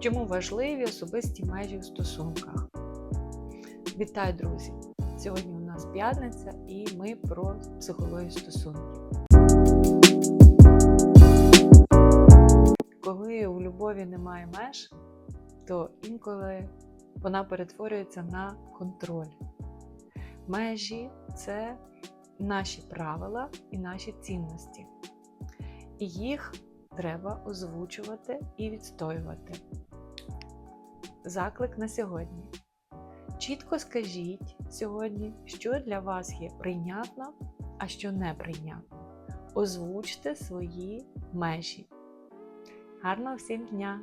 Чому важливі особисті межі в стосунках? Вітаю, друзі! Сьогодні у нас п'ятниця і ми про психологію стосунків. Коли у любові немає меж, то інколи вона перетворюється на контроль. Межі це наші правила і наші цінності. І їх треба озвучувати і відстоювати. Заклик на сьогодні. Чітко скажіть сьогодні, що для вас є прийнятно, а що неприйнятно. Озвучте свої межі. Гарного всім дня!